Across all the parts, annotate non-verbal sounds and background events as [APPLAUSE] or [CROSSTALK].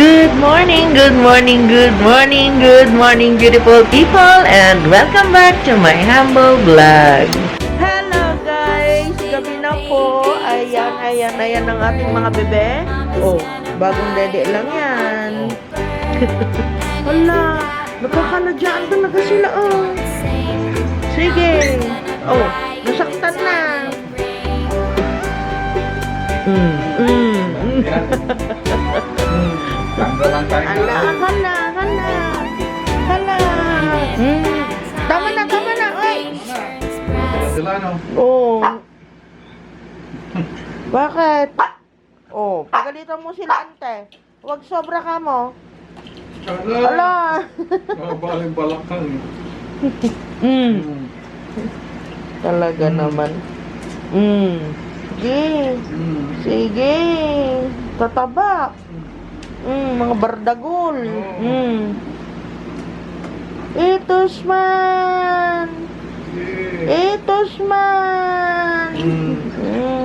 Good morning, good morning, good morning, good morning, beautiful people, and welcome back to my humble vlog. Hello guys! Gabi na po. Ayan, ayan, ayan ang ating mga bebe. Oh, bagong dede lang yan. [LAUGHS] Hala, nakakaladyaan talaga sila, oh. Sige. Oh, nasaktan na. Mm, mm. [LAUGHS] Tanggal lang tayo. Hala, hala, hala. Hala. Mm. Tama na, tama na. Oy. Sila no? Oh. Bakit? Oh, pagalitan mo sila, ante. Huwag sobra ka mo. Hala. Hala. Mabaling balakang. [LAUGHS] Mm. Talaga naman. Mm. Sige. Mm. Sige. Tataba. Mm, mga bardagol. Mm. Itos man. Yeah. Itos man. Mm.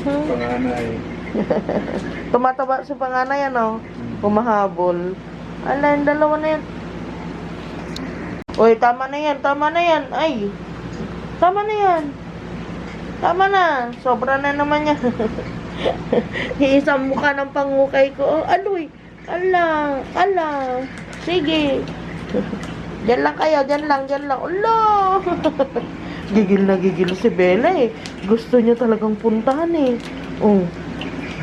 Mhm. Panganay. [LAUGHS] Tumataba si panganay, ano? Kumahabol. Ala, yung dalawa na yan. Uy, tama na yan, tama na yan. Ay, tama na yan. Tama na. Sobra na naman yan. [LAUGHS] Iisang mukha ng pangukay ko. Oh, aloy. Ala, ala. Sige. Diyan lang kayo, diyan lang, diyan lang. Ala. [LAUGHS] gigil na gigil si Bella eh. Gusto niya talagang puntahan eh. Oh,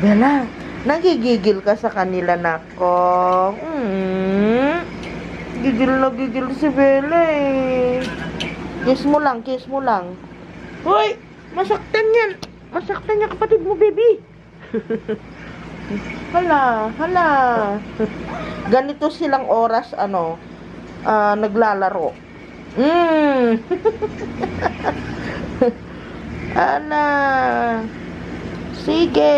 Bella, nagigigil ka sa kanila, nako. Hmm. Gigil na gigil si Bella eh. Kiss mo lang, kiss mo lang. Hoy, masaktan yan. Masaktan niya kapatid mo, baby. [LAUGHS] hala, hala. Ganito silang oras, ano, ah, naglalaro. Mm. [LAUGHS] Ala. Sige.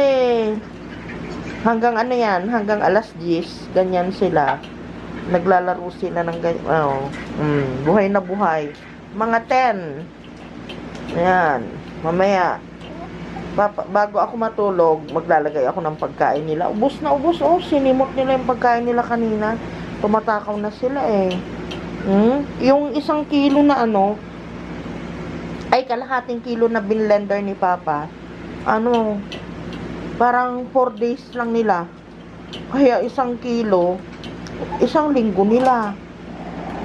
Hanggang ano yan, hanggang alas 10, ganyan sila. Naglalaro sila ng ganyan. Oh, mm, buhay na buhay. Mga 10. Ayan, mamaya. Bago ako matulog, maglalagay ako ng pagkain nila. Ubus na ubus, oh. Sinimot nila yung pagkain nila kanina. Tumatakaw na sila eh. Hmm? Yung isang kilo na ano, ay kalahating kilo na binlender ni Papa. Ano, parang 4 days lang nila. Kaya isang kilo, isang linggo nila.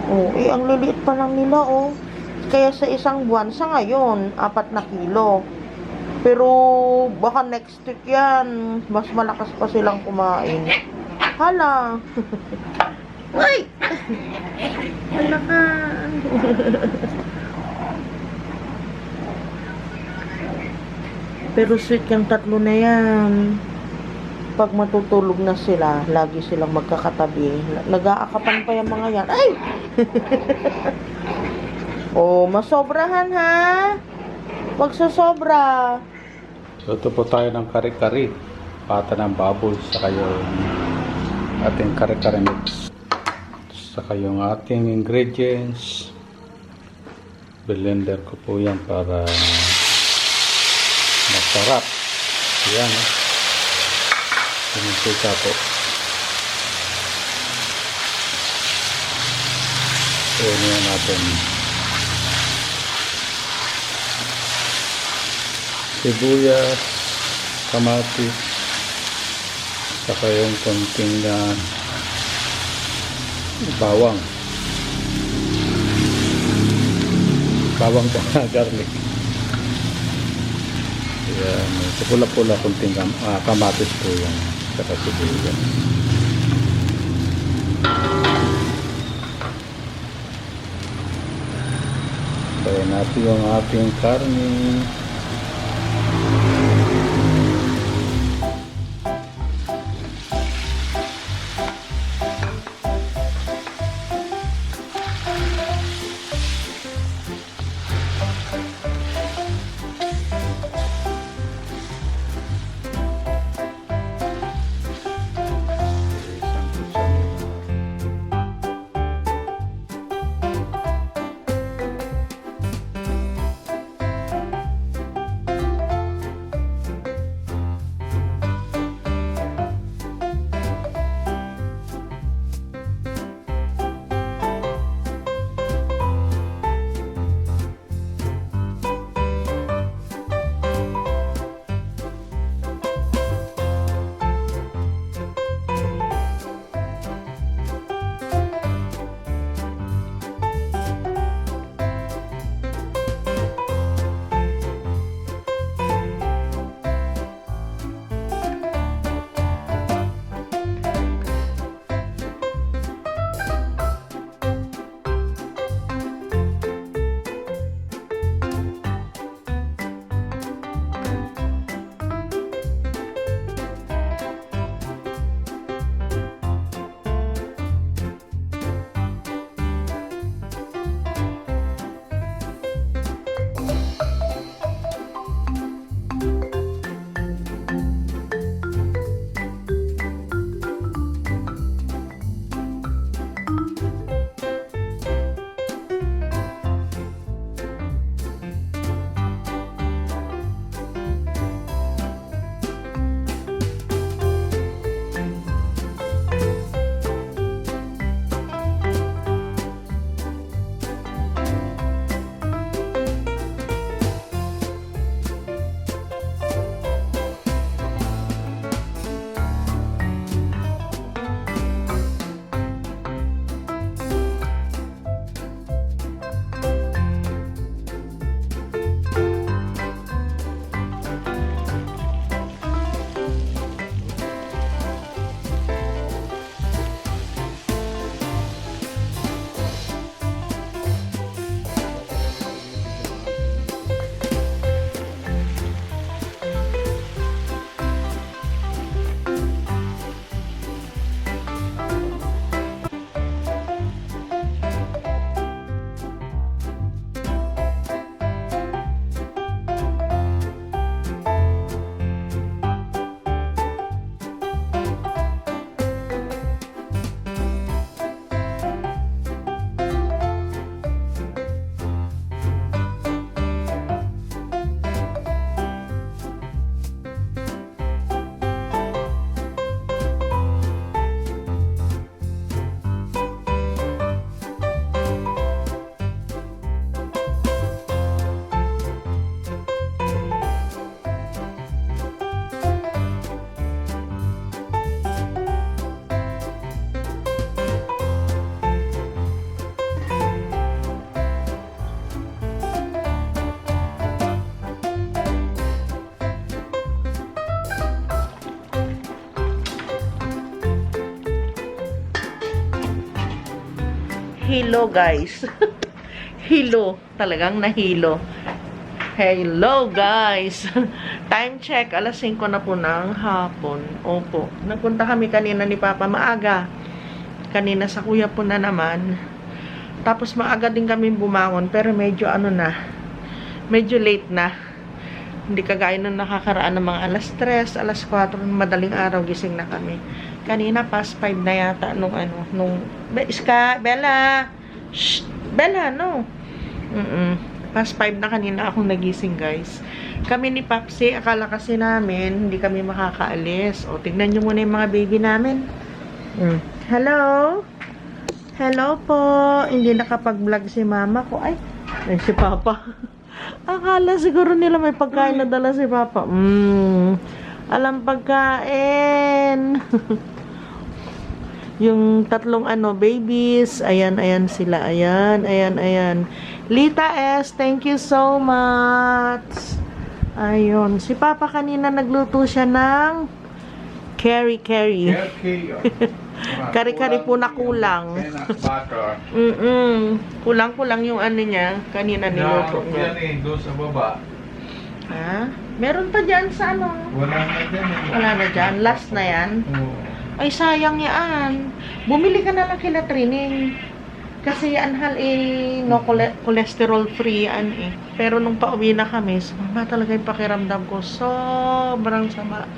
Oh, eh, ang liliit pa lang nila, oh. Kaya sa isang buwan, sa ngayon, apat na kilo. Pero, baka next week yan, mas malakas pa silang kumain. Hala! [LAUGHS] Ay! Hala! Pero sweet yung tatlo na yan. Pag matutulog na sila, lagi silang magkakatabi. Nag-aakapan pa yung mga yan. Ay! [LAUGHS] oh, masobrahan ha? Huwag sasobra. So ito po tayo ng kare-kare. Pata ng baboy. Saka yung ating kare-kare mix. Saka yung ating ingredients. Blender ko po yan para masarap. Yan. Eh. Sinisika po. So, yan natin. Sibuyas, kamatis, saka yung konting na bawang. Bawang pa garlic. Yan, so pula-pula konting kam ah, kamatis po yan, saka sibuyas. Kaya natin yung ating karne. Hilo guys. [LAUGHS] hilo. Talagang nahilo. Hello guys! [LAUGHS] Time check, alas 5 na po ng hapon. Opo. Nagpunta kami kanina ni Papa maaga. Kanina sa kuya po na naman. Tapos maaga din kami bumangon pero medyo ano na. Medyo late na. Hindi kagaya nung nakakaraan ng mga alas 3, alas 4, madaling araw gising na kami. Kanina past 5 na yata nung ano, nung Iska, Bella. Shh, Bella, no. Mm. Past 5 na kanina akong nagising, guys. Kami ni Papsi, akala kasi namin hindi kami makakaalis. O, tignan nyo muna yung mga baby namin. Mm. Hello? Hello po. Hindi nakapag-vlog si mama ko. Ay, ay si Papa. [LAUGHS] Akala siguro nila may pagkain na dala si Papa. Mm. Alam pagkain. [LAUGHS] yung tatlong ano babies ayan ayan sila ayan ayan ayan Lita S thank you so much ayun si Papa kanina nagluto siya ng curry curry Kari-kari po na kulang. butter. mm kulang-kulang yung ano niya kanina niluto niya Yan eh, doon sa baba. ha meron pa dyan sa ano Wala na dyan eh. wala na dyan last na yan Oo. Ay, sayang yan. Bumili ka na lang kila Trining. Kasi yan hal eh, no chole- cholesterol free yan eh. Pero nung pauwi na kami, sumama talaga yung pakiramdam ko. Sobrang sama.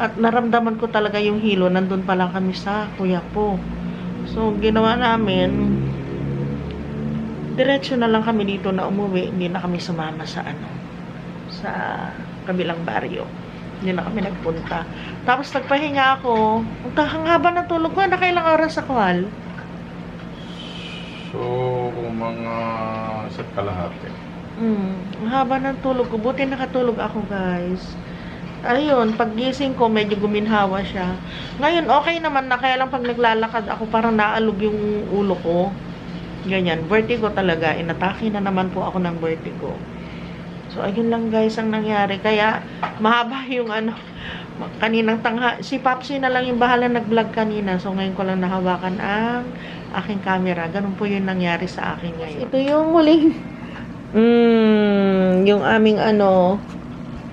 At naramdaman ko talaga yung hilo. Nandun pa lang kami sa kuya po. So, ginawa namin, diretso na lang kami dito na umuwi. Hindi na kami sumama sa ano, sa kabilang baryo. Hindi na kami nagpunta. Tapos nagpahinga ako. Ang haba ng tulog ko. Nakailang oras ako, Hal? So, kung mga sa kalahati. Hmm, ang haba ng tulog ko. Buti nakatulog ako, guys. Ayun, paggising ko, medyo guminhawa siya. Ngayon, okay naman na. Kaya lang pag naglalakad ako, parang naalog yung ulo ko. Ganyan. Vertigo talaga. Inatake na naman po ako ng vertigo. So, ayun lang guys ang nangyari. Kaya, mahaba [LAUGHS] yung ano, kaninang tangha. Si Papsi na lang yung bahala nag-vlog kanina. So, ngayon ko lang nahawakan ang aking camera. Ganun po yung nangyari sa akin ngayon. Ito yung huling, mm, yung aming ano,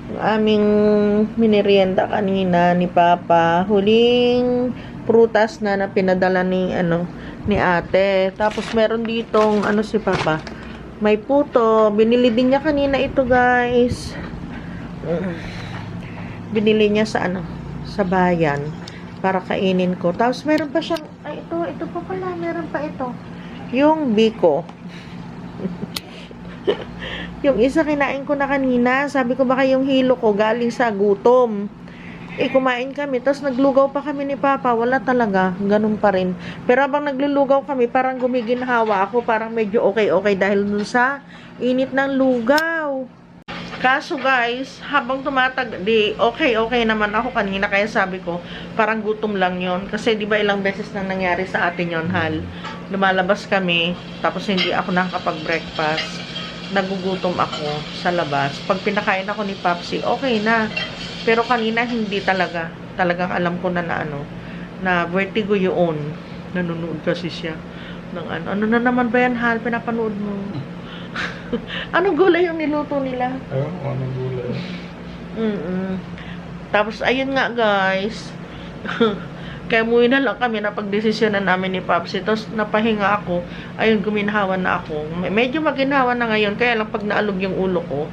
yung aming minerienda kanina ni Papa. Huling prutas na na pinadala ni, ano, ni ate. Tapos, meron ditong, ano si Papa, may puto. Binili din niya kanina ito, guys. Binili niya sa ano, sa bayan para kainin ko. Tapos meron pa siyang ay ito, ito pa pala, meron pa ito. Yung biko. [LAUGHS] yung isa kinain ko na kanina, sabi ko baka yung hilo ko galing sa gutom. Eh, kumain kami, tapos naglugaw pa kami ni Papa, wala talaga, ganun pa rin. Pero habang naglulugaw kami, parang gumiginhawa ako, parang medyo okay-okay dahil dun sa init ng lugaw. Kaso guys, habang tumatag, di okay-okay naman ako kanina, kaya sabi ko, parang gutom lang yon Kasi di ba ilang beses na nangyari sa atin yon Hal? Lumalabas kami, tapos hindi ako nakakapag-breakfast. Nagugutom ako sa labas. Pag pinakain ako ni Papsi, okay na. Pero kanina hindi talaga. Talagang alam ko na na ano, na vertigo yun. Nanonood kasi siya ng ano. Ano na naman ba yan, Hal? Pinapanood mo. [LAUGHS] Anong gulay yung niluto nila? Ayun, anong gulay. Mm Tapos, ayun nga, guys. [LAUGHS] Kaya muwi na lang kami na pagdesisyonan namin ni Papsi. Tapos, napahinga ako. Ayun, guminhawa na ako. Me- Medyo maginhawa na ngayon. Kaya lang pag naalog yung ulo ko,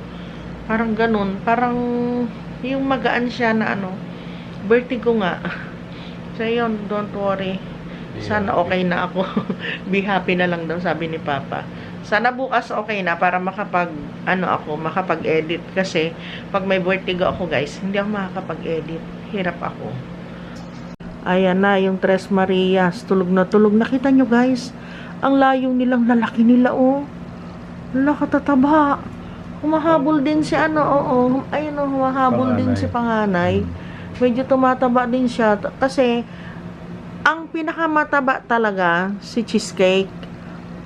parang ganun. Parang yung magaan siya na ano, vertigo nga. So, yun, don't worry. Sana okay na ako. [LAUGHS] Be happy na lang daw, sabi ni Papa. Sana bukas okay na para makapag, ano ako, makapag-edit. Kasi, pag may vertigo ako, guys, hindi ako makakapag-edit. Hirap ako. Ayan na, yung Tres Marias. Tulog na tulog. Nakita nyo, guys? Ang layo nilang lalaki nila, oh. Nakatataba. Humahabol din si ano, oo. Ayun, oh, humahabol din Panganay. si panganay. Medyo tumataba din siya. Kasi, ang pinakamataba talaga, si cheesecake.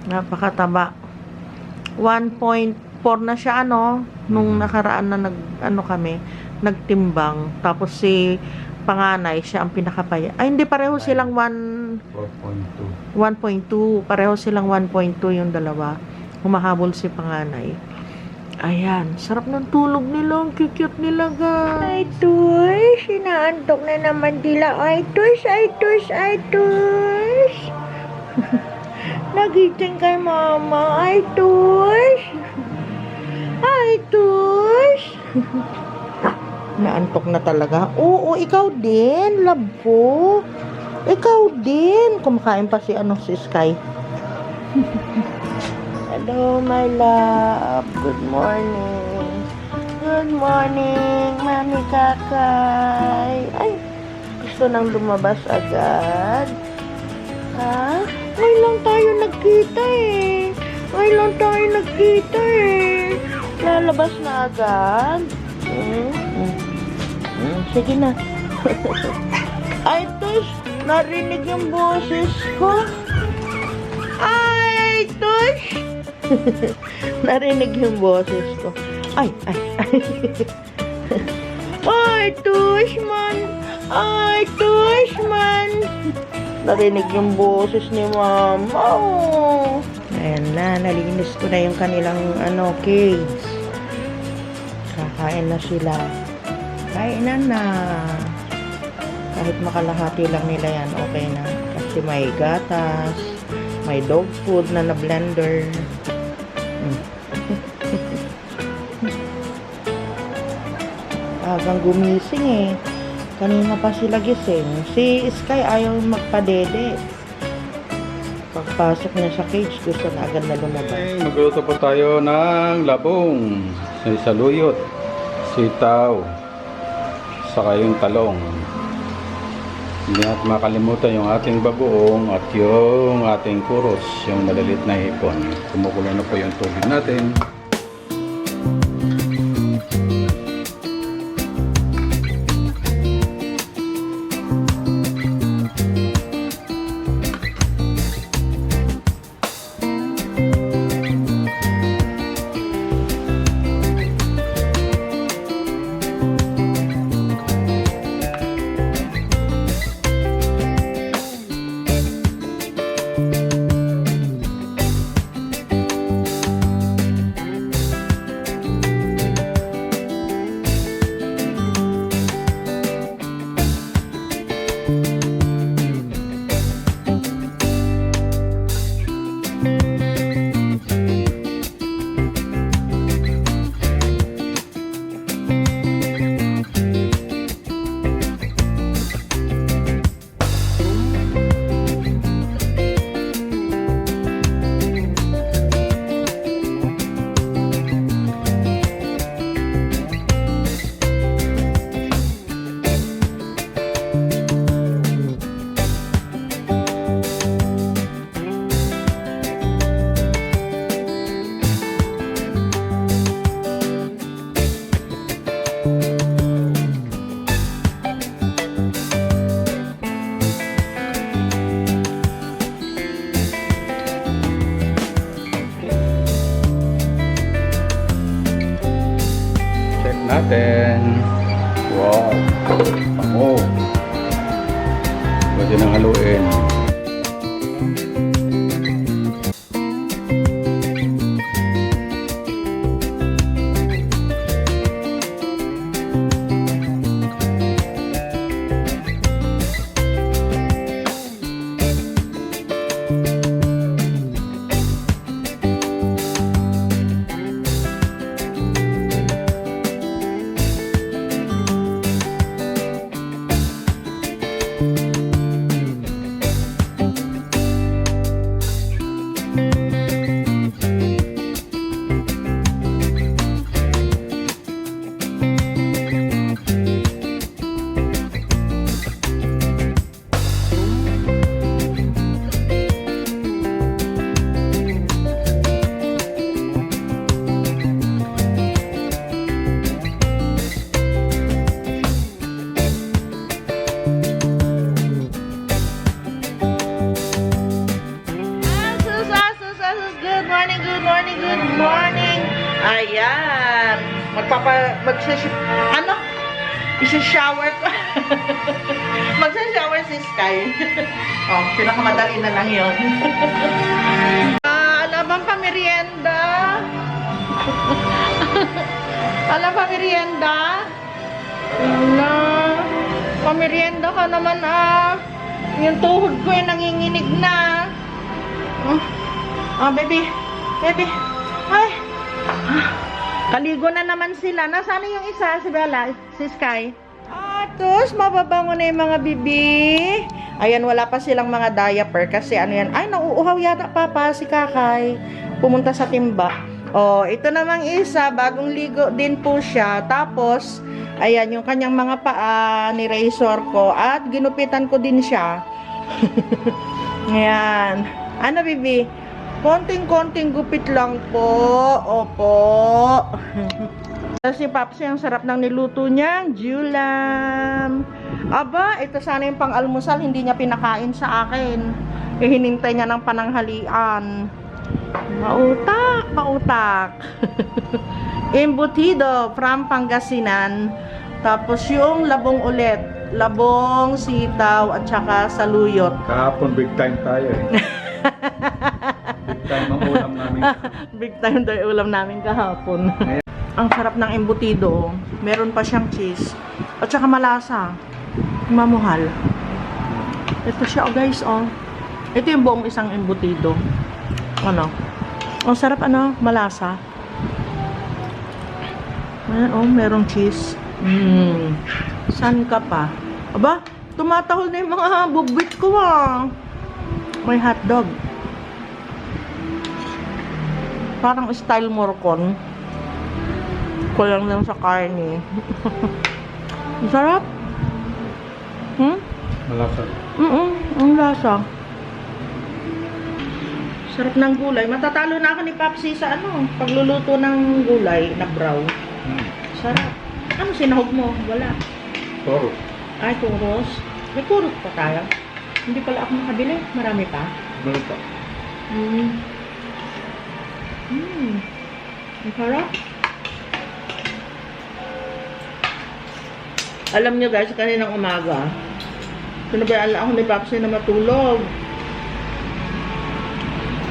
Napakataba. 1.4 na siya, ano, nung Mhm. nakaraan na nag, ano kami, nagtimbang. Tapos si panganay, siya ang pinakapaya. Ay, hindi pareho silang 1, 4.2. 1.2. Pareho silang 1.2 yung dalawa. Humahabol si panganay. Ayan, sarap ng tulog nila. Ang cute nila, guys. Ay, tush. Inaantok na naman nila. Ay, tush, ay, tush, ay, tush. [LAUGHS] Nagising kay mama. Ay, tush. Ay, tush. [LAUGHS] Naantok na talaga. Oo, ikaw din, ko. Ikaw din. Kumakain pa si ano si Sky. [LAUGHS] Hello, my love. Good morning. Good morning, Mami Kakay. Ay, gusto nang lumabas agad. Ha? Ngayon lang tayo nagkita eh. Ngayon lang tayo nagkita eh. Lalabas na agad. Hmm. Hmm, sige na. [LAUGHS] Ay, Tush, narinig yung boses ko. Ay, Tush! [LAUGHS] narinig yung boses ko. Ay, ay, ay. ay, Tush, man! Ay, Tush, man! Narinig yung boses ni Mama. Oh. Ayan na, nalinis ko na yung kanilang ano, cage. Kakain na sila. Kainan na. Kahit makalahati lang nila yan, okay na. Kasi may gatas, may dog food na na-blender. Agang gumising eh. Kanina pa sila gising. Si Sky ayaw magpadede. Pagpasok niya sa cage, gusto na agad na lumabas. Okay, magluto po tayo ng labong. May saluyot, sitaw, saka yung talong. Hindi natin makalimutan yung ating bagoong at yung ating kuros, yung malalit na hipon. Kumukulo na po yung tubig natin. Magsisi, ano? Isi-shower ko. [LAUGHS] Magsa shower si Sky. [LAUGHS] oh, pinakamadali na lang yun. [LAUGHS] ah, alam bang pamerienda? alam pamerienda? Wala. Pamerienda ka naman ah. Yung tuhod ko ay nanginginig na. Oh, oh baby. Baby. Ay. Ah, Kaligo na naman sila. Nasaan yung isa? Si Bella? Si Sky? Atos, mababango na yung mga bibi. Ayan, wala pa silang mga diaper kasi ano yan. Ay, nauuhaw yata papa si Kakay. Pumunta sa timba. Oh, ito namang isa, bagong ligo din po siya. Tapos, ayan, yung kanyang mga paa ni Razor ko. At ginupitan ko din siya. [LAUGHS] ayan. Ano, bibi? Konting-konting gupit lang po. Opo. si Papsi, ang sarap ng niluto niya. Julam. Aba, ito sana yung pang-almusal. Hindi niya pinakain sa akin. Eh, hinintay niya ng pananghalian. Mautak, mautak. [LAUGHS] Embutido from Pangasinan. Tapos yung labong ulit. Labong, sitaw, at saka saluyot. Kahapon big time tayo eh. [LAUGHS] [LAUGHS] Big time daw ulam namin kahapon. Ang sarap ng embutido. Meron pa siyang cheese. At saka malasa. Mamuhal. Ito siya, oh guys, oh. Ito yung buong isang embutido. Ano? Ang sarap, ano? Malasa. Ayan, oh, merong cheese. Mmm. San ka pa? Aba, tumatahol na yung mga bubwit ko, ah. May hotdog. Parang style morcon. Kulang lang sa karne. [LAUGHS] Sarap. Hmm? Malasa. Mm ang lasa. Sarap ng gulay. Matatalo na ako ni Papsi sa ano, pagluluto ng gulay na brown. Hmm. Sarap. Ano sinahog mo? Wala. Toro. Ay, kuros. May kurot pa tayo. Hindi pala ako nakabili. Marami pa. Meron pa. Mm. Mm. Ang sarap. Alam nyo guys, kaninang umaga, sinabayaan lang ako ni Babsi na matulog.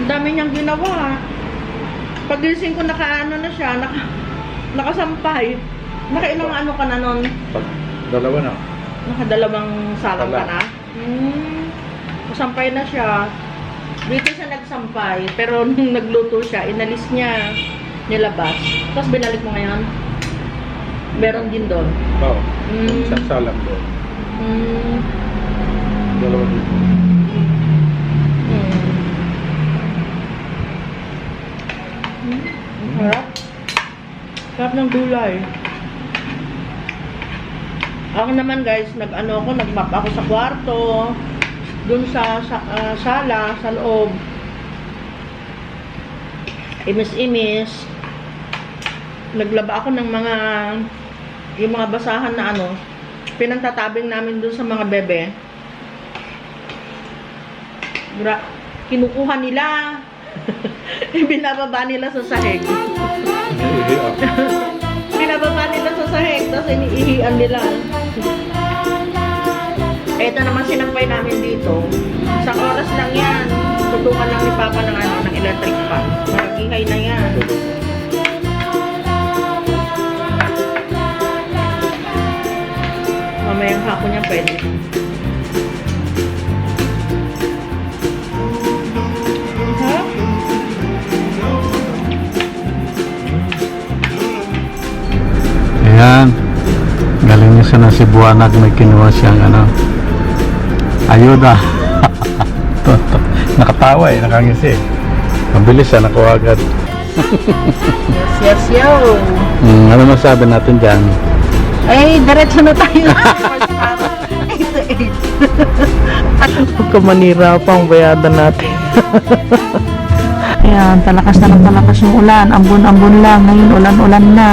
Ang dami niyang ginawa. Pagising ko, nakaano na siya, naka, nakasampay. Nakailang ano ka na nun? Pag dalawa na. Nakadalawang salang ka na? Hmm. Sampay na siya. Dito siya nagsampay. Pero [LAUGHS] nung nagluto siya, inalis niya. Nilabas. Tapos binalik mo ngayon. Meron din doon. Oo. Mm. Isang salang doon. Hmm. Dalawa dito. Hmm. Ang Sarap. Sarap ng gulay. Ako naman guys, nag-ano ako, nag-map ako sa kwarto. Dun sa, sa ah, sala, sa loob. Imis-imis. Naglaba ako ng mga yung mga basahan na ano, pinantatabing namin dun sa mga bebe. Gra kinukuha nila. [LAUGHS] Binababa nila sa sahig. Ah. [LAUGHS] Binababa nila sa sahig, tapos iniihian nila. Ito naman sinampay namin dito. Isang oras lang yan. Tutungan lang ni Papa ng, ano, ng electric fan. Magihay na yan. Mamayang hapon niya pwede. Ayan. Galing niya siya ng Cebuanag. May kinuha siyang ano. Ayuda. [LAUGHS] Nakatawa eh. Nakangisi. Mabilis siya. Nakuha agad. Yes, yes, yo. Hmm, ano masabi natin dyan? Ay, diretso na tayo. 8 to 8. Huwag manira pa ang bayadan natin. Ayan, talakas na ng talakas yung ulan. Ambon-ambon lang. Ngayon, ulan-ulan na.